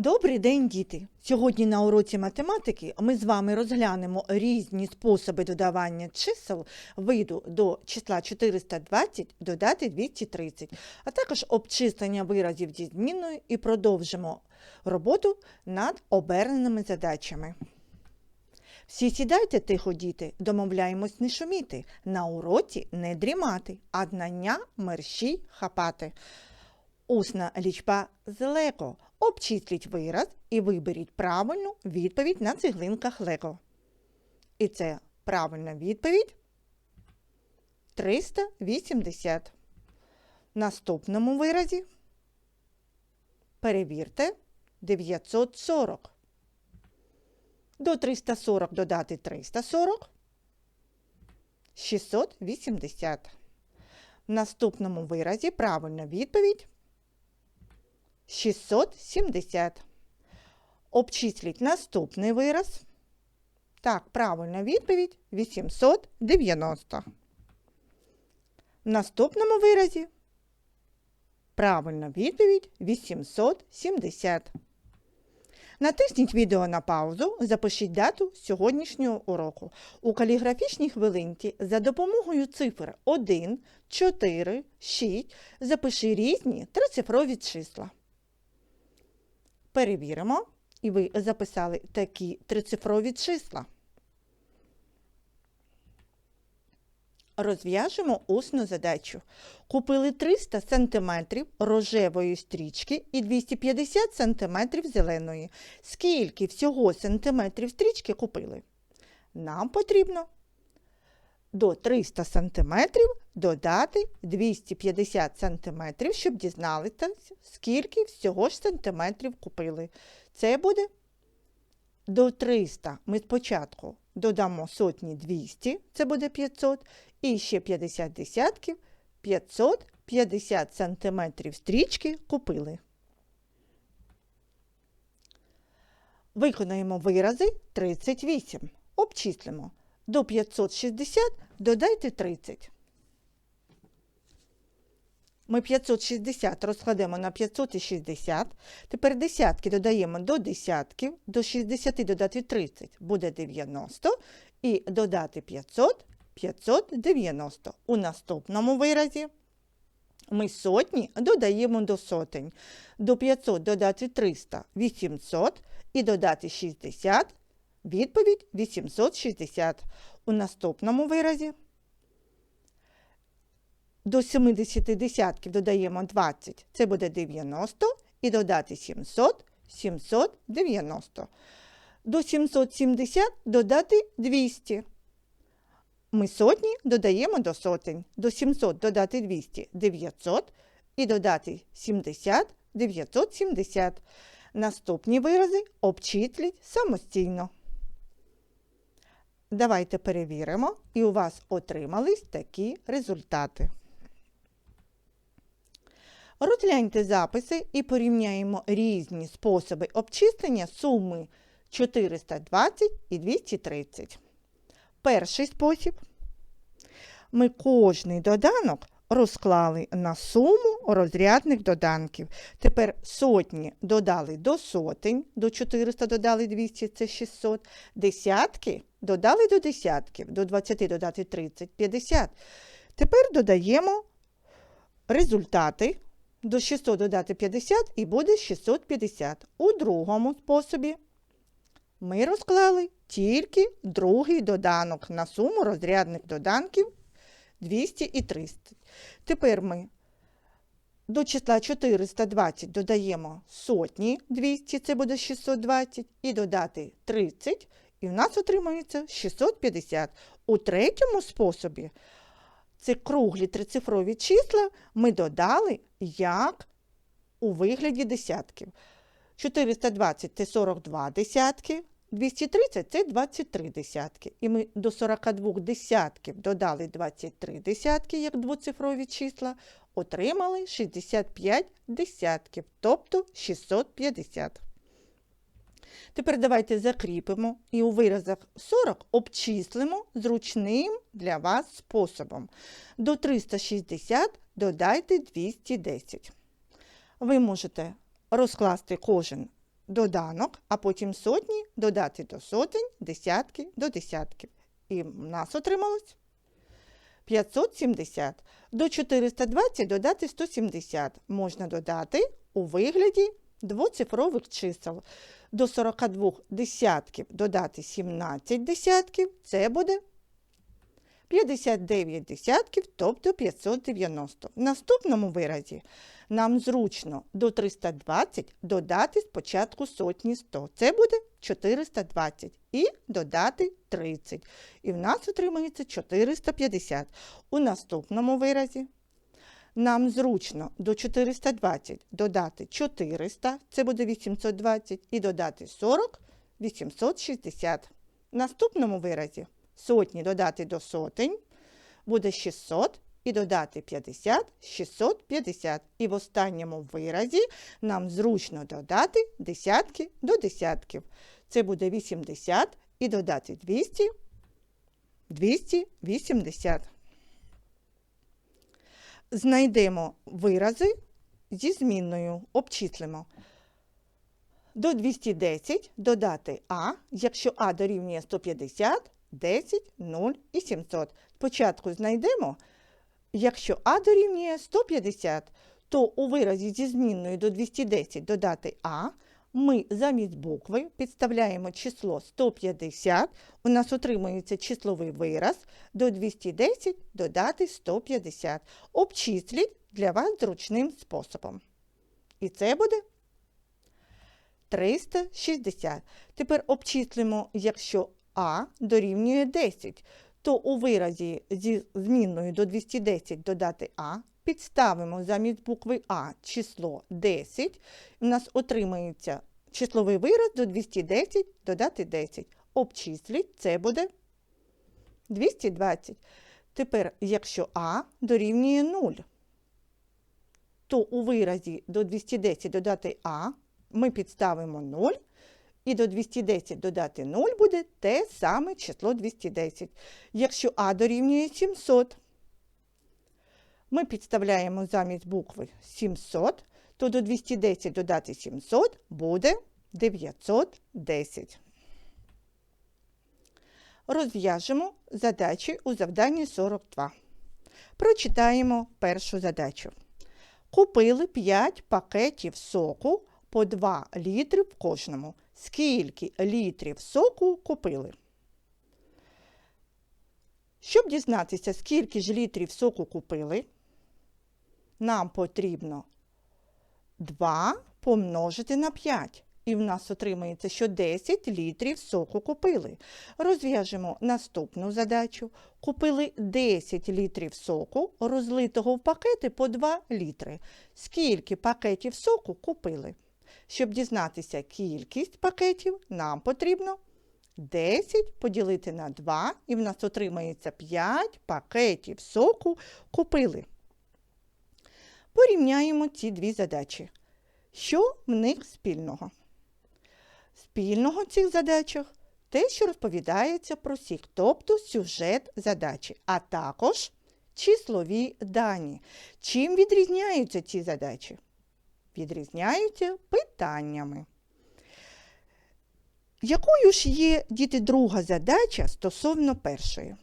Добрий день, діти! Сьогодні на уроці математики ми з вами розглянемо різні способи додавання чисел виду до числа 420 додати 230, а також обчислення виразів зі змінною і продовжимо роботу над оберненими задачами. Всі сідайте тихо, діти, домовляємось не шуміти, на уроці не дрімати, а знання мерщій хапати. Усна лічба злеко. Обчисліть вираз і виберіть правильну відповідь на цеглинках Лего. І це правильна відповідь 380. В наступному виразі перевірте 940. До 340 додати 340 680. В наступному виразі правильна відповідь 670. Обчисліть наступний вираз. Так, правильна відповідь 890. В наступному виразі правильна відповідь 870. Натисніть відео на паузу, запишіть дату сьогоднішнього уроку. У каліграфічній хвилинці за допомогою цифр 1, 4, 6 запиши різні трицифрові числа. Перевіримо, і ви записали такі трицифрові числа. Розв'яжемо усну задачу. Купили 300 см рожевої стрічки і 250 см зеленої. Скільки всього сантиметрів стрічки купили? Нам потрібно до 300 см додати 250 см, щоб дізналися, скільки всього ж сантиметрів купили. Це буде до 300. Ми спочатку додамо сотні 200, це буде 500, і ще 50 десятків 550 сантиметрів стрічки купили. Виконаємо вирази 38. Обчислимо. До 560 додайте 30. Ми 560 розкладемо на 560. Тепер десятки додаємо до десятків, до 60 додати 30 буде 90. І додати 500 590. У наступному виразі ми сотні додаємо до сотень. До 500 додати 300 800 і додати 60. Відповідь 860. У наступному виразі до 70 десятків додаємо 20, це буде 90, і додати 700 790. До 770 додати 200. Ми сотні додаємо до сотень. До 700 додати 200 900 і додати 70 970. Наступні вирази обчисліть самостійно. Давайте перевіримо, і у вас отримались такі результати. Розгляньте записи і порівняємо різні способи обчислення суми 420 і 230. Перший спосіб. Ми кожний доданок розклали на суму розрядних доданків. Тепер сотні додали до сотень, до 400 додали 200, це 600. Десятки додали до десятків, до 20 додати 30, 50. Тепер додаємо результати. До 600 додати 50 і буде 650. У другому способі ми розклали тільки другий доданок на суму розрядних доданків 200 і 300. Тепер ми до числа 420 додаємо сотні 200, це буде 620, і додати 30, і в нас отримується 650. У третьому способі це круглі трицифрові числа ми додали як у вигляді десятків. 420 це 42 десятки, 230 це 23 десятки. І ми до 42 десятків додали 23 десятки, як двоцифрові числа, отримали 65 десятків, тобто 650. Тепер давайте закріпимо і у виразах 40 обчислимо зручним для вас способом. До 360 додайте 210. Ви можете розкласти кожен доданок, а потім сотні додати до сотень, десятки до десятків. І в нас отрималось 570. До 420 додати 170 можна додати у вигляді двоцифрових чисел. До 42 десятків додати 17 десятків, це буде 59 десятків, тобто 590. В наступному виразі нам зручно до 320 додати спочатку сотні 100. Це буде 420 і додати 30. І в нас отримається 450. У наступному виразі нам зручно до 420 додати 400, це буде 820, і додати 40 860. В наступному виразі сотні додати до сотень буде 600 і додати 50 650. І в останньому виразі нам зручно додати десятки до десятків. Це буде 80 і додати 200 280. Знайдемо вирази зі змінною, обчислимо. До 210 додати А, якщо А дорівнює 150, 10, 0 і 700. Спочатку знайдемо, якщо А дорівнює 150, то у виразі зі змінною до 210 додати А, ми замість букви підставляємо число 150, у нас отримується числовий вираз, до 210 додати 150. Обчисліть для вас зручним способом. І це буде 360. Тепер обчислимо, якщо А дорівнює 10, то у виразі зі змінною до 210 додати А, підставимо замість букви А число 10, у нас отримається числовий вираз до 210 додати 10. Обчисліть, це буде 220. Тепер, якщо А дорівнює 0, то у виразі до 210 додати А ми підставимо 0, і до 210 додати 0 буде те саме число 210. Якщо А дорівнює 700, ми підставляємо замість букви 700, то до 210 додати 700 буде 910. Розв'яжемо задачі у завданні 42. Прочитаємо першу задачу. Купили 5 пакетів соку по 2 літри в кожному. Скільки літрів соку купили? Щоб дізнатися, скільки ж літрів соку купили, нам потрібно 2 помножити на 5. І в нас отримається, що 10 літрів соку купили. Розв'яжемо наступну задачу. Купили 10 літрів соку, розлитого в пакети по 2 літри. Скільки пакетів соку купили? Щоб дізнатися кількість пакетів, нам потрібно 10 поділити на 2, і в нас отримається 5 пакетів соку купили. Порівняємо ці дві задачі. Що в них спільного? Спільного в цих задачах те, що розповідається про сік, тобто сюжет задачі, а також числові дані. Чим відрізняються ці задачі? Відрізняються питаннями. Якою ж є діти друга задача стосовно першої?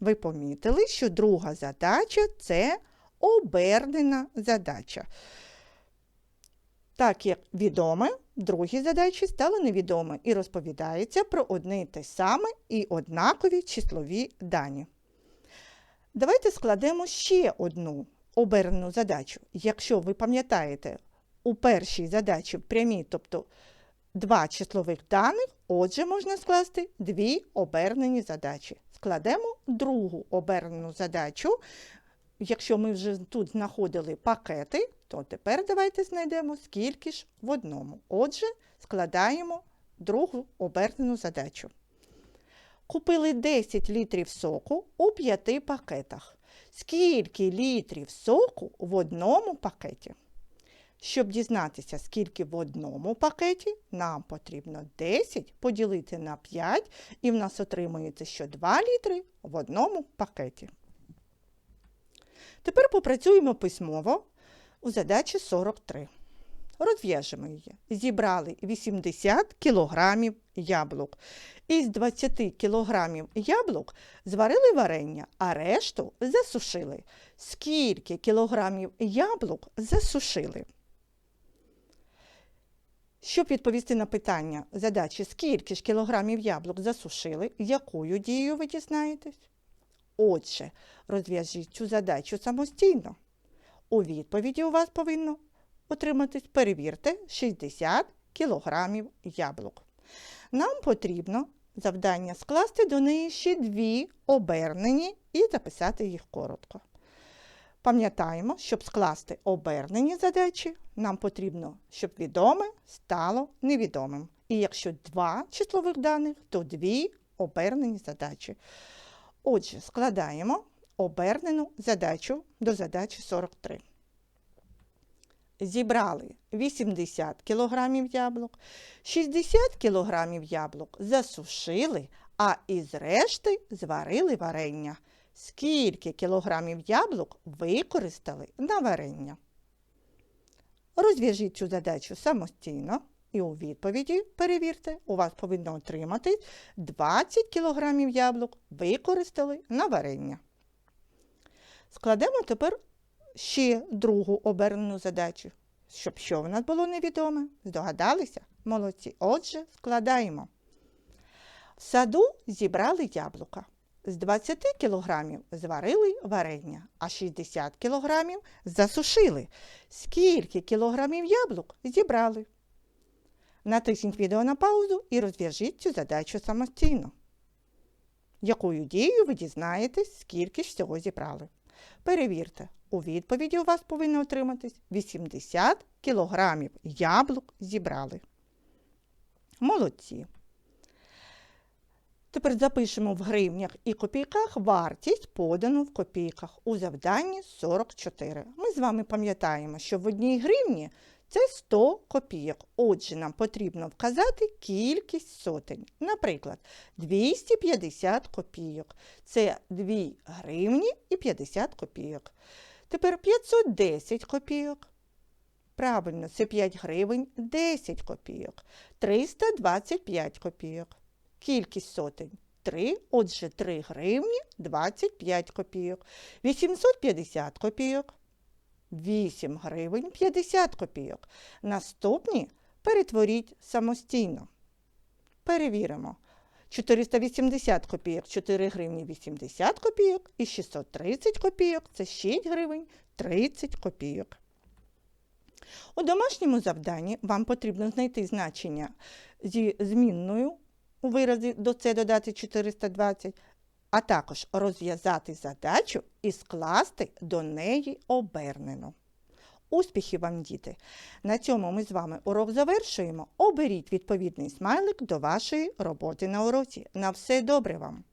Ви помітили, що друга задача це обернена задача. Так як відоме, другі задачі стали невідомі і розповідається про одне й те саме і однакові числові дані. Давайте складемо ще одну обернену задачу. Якщо ви пам'ятаєте, у першій задачі прямі, тобто два числових даних, отже, можна скласти дві обернені задачі. Складемо другу обернену задачу. Якщо ми вже тут знаходили пакети, то тепер давайте знайдемо скільки ж в одному. Отже, складаємо другу обернену задачу. Купили 10 літрів соку у 5 пакетах. Скільки літрів соку в одному пакеті? Щоб дізнатися, скільки в одному пакеті, нам потрібно 10 поділити на 5, і в нас отримується, що 2 літри в одному пакеті. Тепер попрацюємо письмово у задачі 43. Розв'яжемо її. Зібрали 80 кілограмів яблук. Із 20 кілограмів яблук зварили варення, а решту засушили. Скільки кілограмів яблук засушили? Щоб відповісти на питання задачі, скільки ж кілограмів яблук засушили, якою дією ви дізнаєтесь? Отже, розв'яжіть цю задачу самостійно. У відповіді у вас повинно отриматись, перевірте, 60 кілограмів яблук. Нам потрібно завдання скласти до неї ще дві обернені і записати їх коротко. Пам'ятаємо, щоб скласти обернені задачі, нам потрібно, щоб відоме стало невідомим. І якщо два числових даних, то дві обернені задачі. Отже, складаємо обернену задачу до задачі 43. Зібрали 80 кг яблук, 60 кг яблук засушили, а із решти зварили варення. Скільки кілограмів яблук використали на варення? Розв'яжіть цю задачу самостійно і у відповіді перевірте, у вас повинно отримати 20 кілограмів яблук використали на варення. Складемо тепер ще другу обернену задачу, щоб що в нас було невідоме. Здогадалися? Молодці. Отже, складаємо. В саду зібрали яблука. З 20 кілограмів зварили варення, а 60 кілограмів засушили. Скільки кілограмів яблук зібрали? Натисніть відео на паузу і розв'яжіть цю задачу самостійно. Якою дією ви дізнаєтесь, скільки ж всього зібрали? Перевірте, у відповіді у вас повинно отриматись 80 кілограмів яблук зібрали. Молодці. Тепер запишемо в гривнях і копійках вартість, подану в копійках у завданні 44. Ми з вами пам'ятаємо, що в одній гривні це 100 копійок. Отже, нам потрібно вказати кількість сотень. Наприклад, 250 копійок. Це 2 гривні і 50 копійок. Тепер 510 копійок. Правильно, це 5 гривень 10 копійок. 325 копійок. Кількість сотень 3, отже, 3 гривні 25 копійок. 850 копійок. 8 гривень 50 копійок. Наступні перетворіть самостійно. Перевіримо. 480 копійок 4 гривні 80 копійок і 630 копійок це 6 гривень 30 копійок. У домашньому завданні вам потрібно знайти значення зі змінною у виразі до це додати 420, а також розв'язати задачу і скласти до неї обернену. Успіхів вам, діти! На цьому ми з вами урок завершуємо. Оберіть відповідний смайлик до вашої роботи на уроці. На все добре вам!